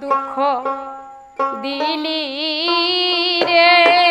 দুঃখ দিলি রে।